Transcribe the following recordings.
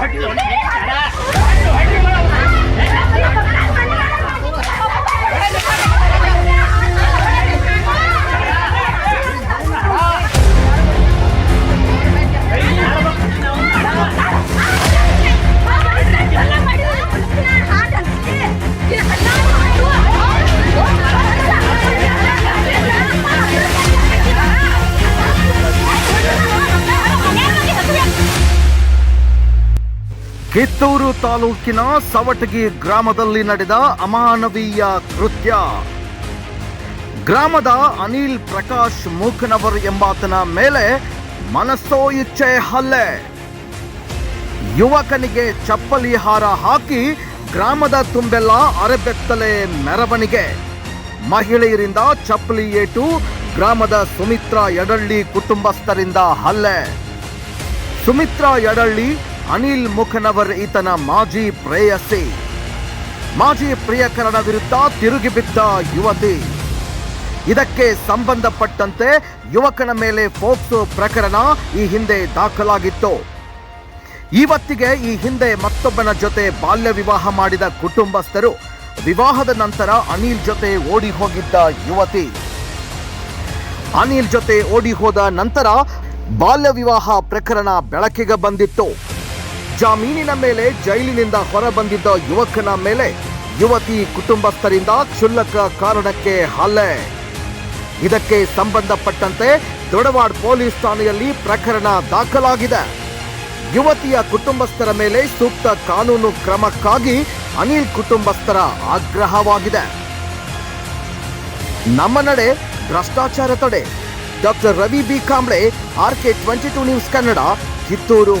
Aquí, aquí. Kittur ತಾಲೂಕಿನ ಸವಟಗಿ ಗ್ರಾಮದಲ್ಲಿ ನಡೆದ ಅಮಾನವೀಯ ಕೃತ್ಯ. ಗ್ರಾಮದ ಅನಿಲ್ ಪ್ರಕಾಶ್ ಮೂಕನವರ್ ಎಂಬಾತನ ಮೇಲೆ ಮನಸ್ಸೋ ಇಚ್ಛೆ ಹಲ್ಲೆ. ಯುವಕನಿಗೆ ಚಪ್ಪಲಿ ಹಾರ ಹಾಕಿ ಗ್ರಾಮದ ತುಂಬೆಲ್ಲ ಅರೆಬೆತ್ತಲೆ ಮೆರವಣಿಗೆ. ಮಹಿಳೆಯರಿಂದ ಚಪ್ಪಲಿ ಏಟು ಗ್ರಾಮದ ಸುಮಿತ್ರಾ ಯಡಳ್ಳಿ ಕುಟುಂಬಸ್ಥರಿಂದ ಹಲ್ಲೆ. ಸುಮಿತ್ರಾ ಯಡಳ್ಳಿ ಅನಿಲ್ ಮುಖನವರ್ ಈತನ ಮಾಜಿ ಪ್ರೇಯಸಿ. ಮಾಜಿ ಪ್ರಿಯಕರನ ವಿರುದ್ಧ ತಿರುಗಿ ಬಿದ್ದ ಯುವತಿ. ಇದಕ್ಕೆ ಸಂಬಂಧಪಟ್ಟಂತೆ ಯುವಕನ ಮೇಲೆ ಫೋಕ್ಸೋ ಪ್ರಕರಣ ಈ ಹಿಂದೆ ದಾಖಲಾಗಿತ್ತು. ಇವತ್ತಿಗೆ ಈ ಹಿಂದೆ ಮತ್ತೊಬ್ಬನ ಜೊತೆ ಬಾಲ್ಯ ವಿವಾಹ ಮಾಡಿದ ಕುಟುಂಬಸ್ಥರು. ವಿವಾಹದ ನಂತರ ಅನಿಲ್ ಜೊತೆ ಓಡಿ ಹೋಗಿದ್ದ ಯುವತಿ. ಅನಿಲ್ ಜೊತೆ ಓಡಿ ಹೋದ ನಂತರ ಬಾಲ್ಯ ವಿವಾಹ ಪ್ರಕರಣ ಬೆಳಕಿಗೆ ಬಂದಿತ್ತು. ಜಾಮೀನಿನ ಮೇಲೆ ಜೈಲಿನಿಂದ ಹೊರಬಂದಿದ್ದ ಯುವಕನ ಮೇಲೆ ಯುವತಿ ಕುಟುಂಬಸ್ಥರಿಂದ ಕ್ಷುಲ್ಲಕ ಕಾರಣಕ್ಕೆ ಹಲ್ಲೆ. ಇದಕ್ಕೆ ಸಂಬಂಧಪಟ್ಟಂತೆ ದೊಡವಾಡ್ ಪೊಲೀಸ್ ಠಾಣೆಯಲ್ಲಿ ಪ್ರಕರಣ ದಾಖಲಾಗಿದೆ. ಯುವತಿಯ ಕುಟುಂಬಸ್ಥರ ಮೇಲೆ ಸೂಕ್ತ ಕಾನೂನು ಕ್ರಮಕ್ಕಾಗಿ ಅನಿಲ್ ಕುಟುಂಬಸ್ಥರ ಆಗ್ರಹವಾಗಿದೆ. ನಮ್ಮ ನಡೆ ಭ್ರಷ್ಟಾಚಾರ ತಡೆ. Doctor Ravi B Kamble R K twenty two news Kannada, Kittur.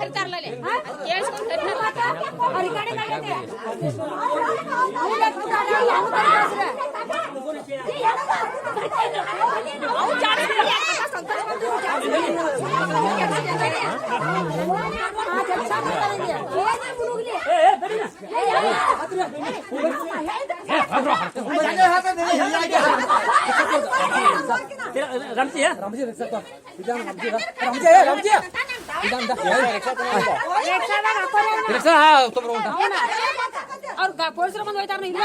खरी चारलेले केळसकोन खरी चारला अलीकडे काय ते अहो चार ए ए बड़ी ना ರಮಜಿ ರಮಜಿ ರಿಕ್ಷಾ ಅವ್ರು ಪೊಲೀಸರು ಬಂದು ಹೋಯ್ತಾರ ಇಲ್ಲ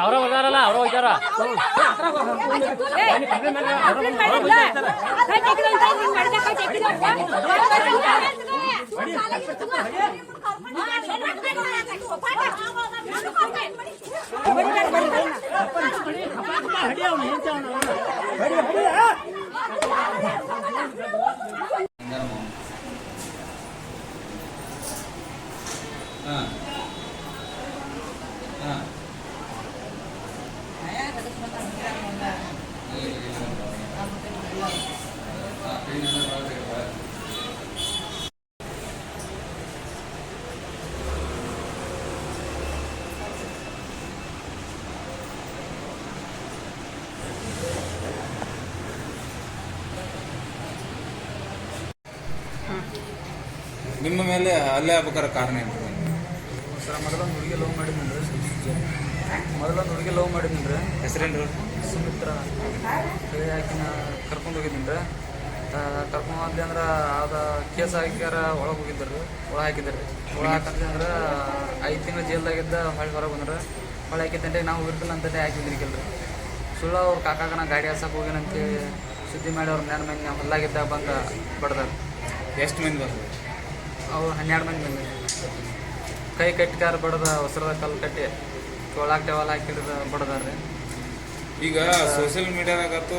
ಅವ್ರ ಹೋಗ್ಯಾರಲ್ಲ ಅವ್ರ ಹೋಗ್ಯಾರ ಹಡಿ ನಿಮ್ಮ ಮೇಲೆ ಅಲ್ಲೇ ಆಗ್ಬೇಕಾದ್ರೆ ಕಾರಣ ಏನು? ಸರ್ ಮೊದಲೊಂದು ಹುಡುಗಿ ಲವ್ ಮಾಡಿದ್ನಂದ್ರೆ ಮೊದಲೊಂದು ಹುಡುಗಿ ಲವ್ ಮಾಡಿದ್ರೆ ಹೆಸರೇನು ಸುಮಿತ್ರ. ಆಕಿನ ಹಾಕಿನ ಕರ್ಕೊಂಡು ಹೋಗಿದ್ನಂದ್ರೆ ಕರ್ಕೊಂಡು ಹೋದ್ಲಿ ಅಂದ್ರೆ ಆದ ಕೇಸ್ ಹಾಕ್ಯಾರ ಒಳಗೆ ಹೋಗಿದ್ದರು. ಒಳ ಹಾಕಿದ್ದಾರೆ. ಒಳ ಹಾಕಂದ್ರೆ ಅಂದ್ರೆ ಐದು ತಿಂಗಳು ಜೈಲ್ದಾಗಿದ್ದ ಹೊಳೆ ಹೊರಗೆ ಬಂದ್ರೆ. ಹೊಳೆ ಹಾಕಿದ್ದಂತೆ ನಾವು ಇರ್ತಿಲ್ಲ ಅಂತ ಹಾಕಿದ್ರಿ ಕೆಲ್ರಿ ಸುಳ್ಳು ಅವ್ರ ಕಾಕಾಗ ನಾ ಗಾಡಿ ಹಸಕ್ಕೆ ಹೋಗ್ಯಾನಂತೇಳಿ ಸುದ್ದಿ ಮಾಡಿ ಅವ್ರ ಮ್ಯಾನ ಮಂದಿ ಹೊಲ್ಲಾಗಿದ್ದಾಗ ಬಂದು ಬಡ್ದಾರ ಎಷ್ಟು ಮಂದಿ ಬಂದ್ರು? ಅವ್ರು ಹನ್ನೆರಡು ಮಂದಿ ಬಂದ ಕೈ ಕಟ್ಟಿ ಕಾರ್ ಬಡ್ದ ಹೊಸರದ ಕಲ್ಲು ಕಟ್ಟಿ. ಚೋಳಾಕ್ ಟೆವಲ್ ಹಾಕಿ ಬಡದಾರ್ರಿ ಈಗ ಸೋಷಿಯಲ್ ಮೀಡಿಯಾದಾಗಂತೂ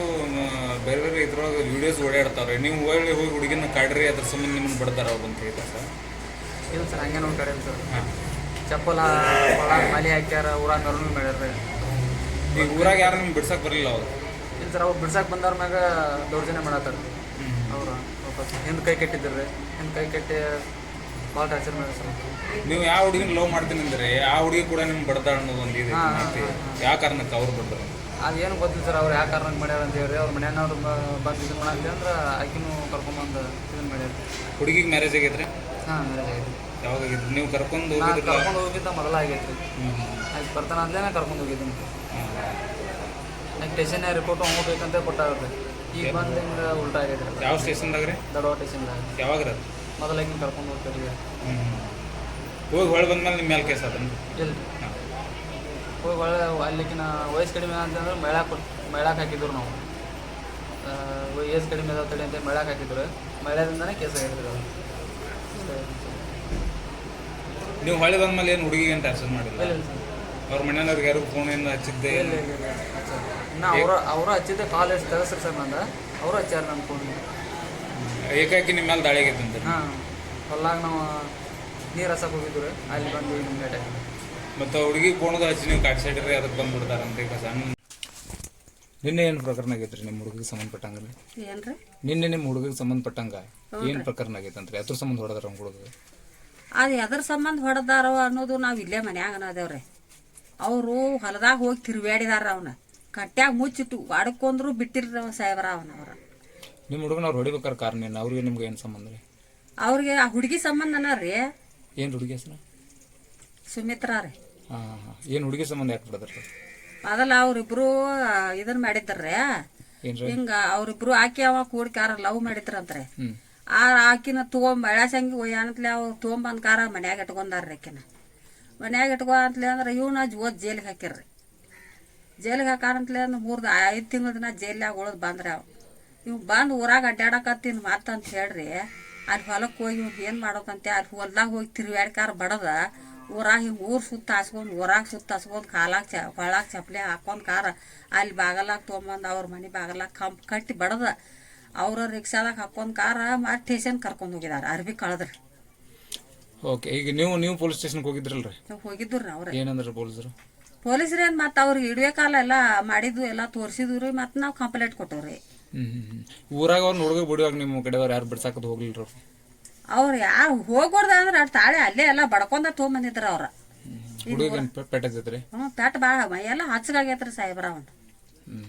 ಬೇರೆ ಬೇರೆ ಇದ್ರೊಳಗೆ ವಿಡಿಯೋಸ್ ಓಡಾಡ್ತಾರೆ. ನೀವು ಒಳ್ಳೆ ಹೋಗಿ ಹುಡುಗಿನ ಕಾಡ್ರಿ ಅದ್ರ ಸಂಬಂಧ ನಿಮ್ಮನ್ನು ಬಿಡ್ತಾರ ಅವ್ರು ಅಂತ ಹೇಳ್ತಾರೆ ಸರ್ ಇಲ್ಲ ಸರ್ ಹಂಗೆ ನೋಡಿ ಕಡೆ ಸರ್. ಚಪ್ಪಲ ಒಳಗೆ ಮಾಲಿ ಹಾಕ್ಯಾರ ಊರಾಗ ಅವ್ರನ್ನ ಮಾಡ್ಯಾರ ಈಗ ಊರಾಗ ಯಾರು ನಿಮ್ಗೆ ಬಿಡ್ಸಕ್ಕೆ ಬರಲಿಲ್ಲ ಅವ್ರು? ಇಲ್ಲ ಸರ್ ಅವ್ರು ಬಿಡ್ಸಕ್ಕೆ ಬಂದವ್ರ ಮ್ಯಾಗ ದೌರ್ಜನ್ಯ ಮಾಡತ್ತಾರ. ಅವ್ರು ವಾಪಸ್ ಹಿಂದೆ ಕೈ ಕಟ್ಟಿದ್ರು ಹಿಂದೆ ಕೈ ಕಟ್ಟಿ ಭಾಳ ಟಾರ್ಚರ್ ಮಾಡಿ ಸರ್ ನೀವು ಯಾವ ಹುಡುಗಿನ ಲವ್ ಮಾಡ್ತೀನಿ ಅಂದ್ರೆ ಆ ಹುಡುಗಿ ಕೂಡ ನಿಮ್ಗೆ ಬಡ್ದಾಳ ಅನ್ನೋದು ಒಂದು ಇದೆ ಯಾವ ಕಾರಣಕ್ಕೆ ಅವ್ರು ಬಡ್ದಾರ? ಏನು ಗೊತ್ತಿಲ್ಲ ಸರ್ ಅವ್ರು ಯಾವ ಕಾರಣಕ್ಕೆ ಮಾಡ್ಯಾರ ಅಂತ ಹೇಳಿ. ಅವ್ರ ಮನೆಯವ್ರು ಬಂದು ಇದು ಮಾಡಕ್ಕೆ ಅಂದ್ರೆ ಆಕಿನೂ ಕರ್ಕೊಂಬಂದು ಇದನ್ನು ಮಾಡ್ಯಾರ. ಹುಡುಗಿಗೆ ಮ್ಯಾರೇಜ್ ಆಗೈತ್ರಿ? ಹಾಂ ಮ್ಯಾರೇಜ್ ಆಗೈತೆ ಯಾವಾಗ ಆಗಿತ್ತು ನೀವು ಕರ್ಕೊಂಡು ಹೋಗಿದ್ದು ಕರ್ಕೊಂಡು ಹೋಗಿದ್ದ ಮೊದಲ ಆಗೈತಿ ಆಯ್ತು ಬರ್ತಾನೆ ಅಂದ್ಲೇ ಕರ್ಕೊಂಡು ಹೋಗಿದ್ದೀನಿ. ಆಯ್ತು ಸ್ಟೇಷನ್ ರಿಪೋರ್ಟ್ ಹೋಗ್ಬೇಕಂತ ಕೊಟ್ಟಾಗುತ್ತೆ ಈಗ ಬಂದು ಹಿಂಗೆ ಉಲ್ಟಾ ಆಗೈತೆ ರೀ ಯಾವ ಸ್ಟೇಷನ್ದಾಗ ರೀ? ದಡವ ಸ್ಟೇಷನ್ದಾಗ ಯಾವಾಗ ರೀ ಮೊದಲಾಗಿ ಕರ್ಕೊಂಡು ಹೋಗ್ತೀರಿ ಹೋಗಿ ಹೊಳೆ ಬಂದ್ಮೇಲೆ ನಿಮ್ಮ ಮೇಲೆ ಕೇಸ್ ಅದನ್ನು ಇಲ್ಲ. ಹೋಗಿ ಒಳ್ಳೆ ಅಲ್ಲಿಕಿನ ವಯಸ್ಸು ಕಡಿಮೆ ಅಂತಂದ್ರೆ ಕೊಟ್ಟು ಮೇಳಕ್ಕೆ ಹಾಕಿದ್ರು ನಾವು. ಏಜ್ ಕಡಿಮೆ ಅದಾವ ತಡಿ ಅಂತ ಮೇಳಕ್ಕೆ ಹಾಕಿದ್ರು. ಮೇಳದಿಂದನೇ ಕೇಸ ಆಗಿದ್ರು ನೀವು ಹೊಳೆ ಬಂದ್ಮೇಲೆ ಏನು ಹುಡುಗಿಗೆ ಅಂತ ಟಾರ್ಚರ್ ಮಾಡಿಲ್ಲ? ಇಲ್ಲ ಸರ್ ಅವ್ರ ಮನೆಯವ್ರಿಗೆ ಯಾರು ಏನು ಹಚ್ಚಿದ್ದೆ ಇಲ್ಲ ಇಲ್ಲ? ಇಲ್ಲ ಹಚ್ಚಾರ. ಇನ್ನು ಅವ್ರ ಅವರು ಹಚ್ಚಿದ್ದೆ ಕಾಲೇಜ್ ತೆಗೆಸ್ರಿ ಸರ್ ನಂದ ಅವರು ಹಚ್ಚಾರ ನನ್ನ ಫೋನ್ ಏಕಾಕಿ ನಿಮ್ಮ ಮೇಲೆ ದಾಳಿ ಆಗಿತ್ತು ಹಾಂ ಹೊಲ್ಲಾಗ ನಾವು ನೀರು ಹಸಕ್ಕೆ ಹೋಗಿದ್ರು ಅಲ್ಲಿ ಬಂದು ನಿಮ್ಮ ಭೇಟಿ ಮತ್ತು ಹುಡುಗಿ ಕೋಣದ ಹಚ್ಚಿ ನೀವು ಕಾಡ್ಸಿಡ್ರಿ ಅದಕ್ಕೆ ಬಂದ್ಬಿಡ್ತಾರಂತ ಈಗ ಸಣ್ಣ ನಿನ್ನೆ ಏನು ಪ್ರಕರಣ ಆಗೈತ್ರಿ ನಿಮ್ಮ ಹುಡುಗಿಗೆ ಸಂಬಂಧಪಟ್ಟಂಗಲ್ಲಿ ಏನ್ರಿ ನಿನ್ನೆ ನಿಮ್ಮ ಹುಡುಗಿಗೆ ಸಂಬಂಧಪಟ್ಟಂಗ ಏನು ಪ್ರಕರಣ ಆಗೈತಂತ್ರಿ ಅದ್ರ ಸಂಬಂಧ ಹೊಡೆದಾರ ನಮ್ಮ ಹುಡುಗ? ಅದು ಎದ್ರ ಸಂಬಂಧ ಹೊಡೆದಾರೋ ಅನ್ನೋದು ನಾವು ಇಲ್ಲೇ ಮನ್ಯಾಗ ಅನ್ನೋದೇವ್ರಿ ಅವರು ಹೊಲದಾಗ ಹೋಗಿ ತಿರುಗಾಡಿದಾರ ಅವನ. ಕಟ್ಟ್ಯಾಗ ಮುಚ್ಚಿಟ್ಟು ಅಡ್ಕೊಂಡ್ರು ಬಿಟ್ಟಿರ ಸಾಹೇಬರ ಅವನ ಅವ್ರ. ನಿಮ್ಮ ಹುಡುಗನ ಅವ್ರು ಹೊಡಿಬೇಕಾರೆ ಕಾರಣ ಏನು? ಅವ್ರಿಗೆ ನಿಮ್ಗೆ ಏನು ಸಂಬಂಧ ರೀ? ಅವ್ರಿಗೆ ಆ ಹುಡುಗಿ ಸಂಬಂಧನ ರೀ. ಏನು ಹುಡುಗಿ ಹೆಸರು? ಸುಮಿತ್ರಾ ರೀ. ಹಾಂ ಹಾಂ ಏನು ಹುಡುಗಿ ಸಂಬಂಧ ಯಾಕೆ ಬಿಡದ್ರಿ? ಅದಲ್ಲ ಅವ್ರಿಬ್ರು ಇದನ್ನ ಇದನ್ ಮಾಡಿದ್ರಿ ಹಿಂಗ ಅವ್ರಿಬ್ರು ಆಕಿ ಅವ ಕೂಡಿ ಕಾರ ಲವ್ ಮಾಡಿದ್ರಂತ್ರಿ. ಆ ಆಕಿನ ತೊಗೊಂಡ್ ಬೆಳಸಂಗಿ ಒಯ್ಯಾನತ್ಲೆ ಅವ್ರು ತಗೊಂಬಂದ್ ಕಾರ ಮನ್ಯಾಗ ಇಟ್ಕೊಂಡಾರ್ರಿ ಆಕಿನ. ಮನ್ಯಾಗ ಇಟ್ಕೊ ಅಂತಲೇ ಅಂದ್ರೆ ಇವನ ಓದ್ ಜೈಲಿಗೆ ಹಾಕಿರ್ರಿ ಜೈಲಿಗೆ ಹಾಕಾರಂತಲೇ ಅಂದ್ರೆ ಮೂರ್ದು ಐದು ತಿಂಗಳ ದಿನ ಜೈಲ್ಯಾಗ ಉಳಿದು ಬಂದ್ರಿ ಅವ್. ಇವ್ ಬಂದು ಊರಾಗ ಅಡ್ಡಾಡಕತ್ತೀನಿ ಮಾತಂತ ಹೇಳ್ರಿ. ಅಲ್ಲಿ ಹೊಲಕ್ಕೆ ಹೋಗಿ ಏನು ಮಾಡೋಕಂತೆ ಅಲ್ಲಿ ಹೊಲ್ದಾಗ ಹೋಗಿ ತಿರುಗಾಡ್ಕಾರ ಬಡದ. ಊರಾಗ ಹಿಂಗೆ ಊರು ಸುತ್ತ ಹಾಸ್ಕೊಂಡು ಊರಾಗ ಸುತ್ತ ಹಾಸ್ಕೊಂಡು ಕಾಲಾಗ ಚ ಹೊಳಾಗ ಚಪ್ಪಲಿ ಹಾಕೊಂಡು ಕಾರ ಅಲ್ಲಿ ಬಾಗಲಾಗ ತೊಗೊಂಬಂದು ಅವ್ರ ಮನೆ ಬಾಗಲಾಗ ಕಂಪ್ ಕಟ್ಟಿ ಬಡದ. ಅವ್ರ ರಿಕ್ಷಾದಾಗ ಹಾಕೊಂಡು ಕಾರ ಮತ್ತೆ ಸ್ಟೇಷನ್ ಕರ್ಕೊಂಡು ಹೋಗಿದಾರ. ಅರ್ಬಿ ಕಳೆದ್ರಿ. ಓಕೆ ಈಗ ನೀವು ನೀವು ಪೊಲೀಸ್ ಸ್ಟೇಷನ್ಗೆ ಹೋಗಿದ್ರಲ್ರಿ? ಹೋಗಿದ್ರು ರೀ ಅವ್ರೆ. ಏನಂದ್ರೆ ಪೊಲೀಸರು? ಪೊಲೀಸ್ರು ಏನು ಮತ್ತು ಅವ್ರಿಗೆ ಇಡುವೆ ಕಾಲ ಎಲ್ಲ ಮಾಡಿದ್ದು ಎಲ್ಲ ತೋರಿಸಿದ್ರು ರೀ ಮತ್ತು ನಾವು ಕಂಪ್ಲೇಂಟ್ ಕೊಟ್ಟವ್ರಿ. ಹ್ಞೂ ಹ್ಞೂ ಊರಾಗ ಅವ್ರು ಹುಡುಗ ಬಿಡುವಾಗ ನಿಮ್ಮ ಕಡೆಯವ್ರು ಯಾರು ಬಿಡ್ಸಾಕದು ಹೋಗ್ಲಿಲ್ಲ ಅವ್ರು ಯಾರು ಹೋಗ್ಬಾರ್ದ ಅಂದ್ರೆ ಅವ್ರು ತಾಳೆ ಅಲ್ಲೇ ಎಲ್ಲ ಬಡ್ಕೊಂಡ ತೊಗೊಂಬಂದಿದ್ರ ಅವ್ರ. ಹುಡುಗ ಪೆಟ್ಟೈತೈತ್ರಿ ಹ್ಞೂ ಪೆಟ್ ಭಾಳ ಎಲ್ಲ ಹಚ್ಚಗಾಗೈತ್ರಿ ಸಾಹೇಬ್ರ ಅವನು ಹ್ಞೂ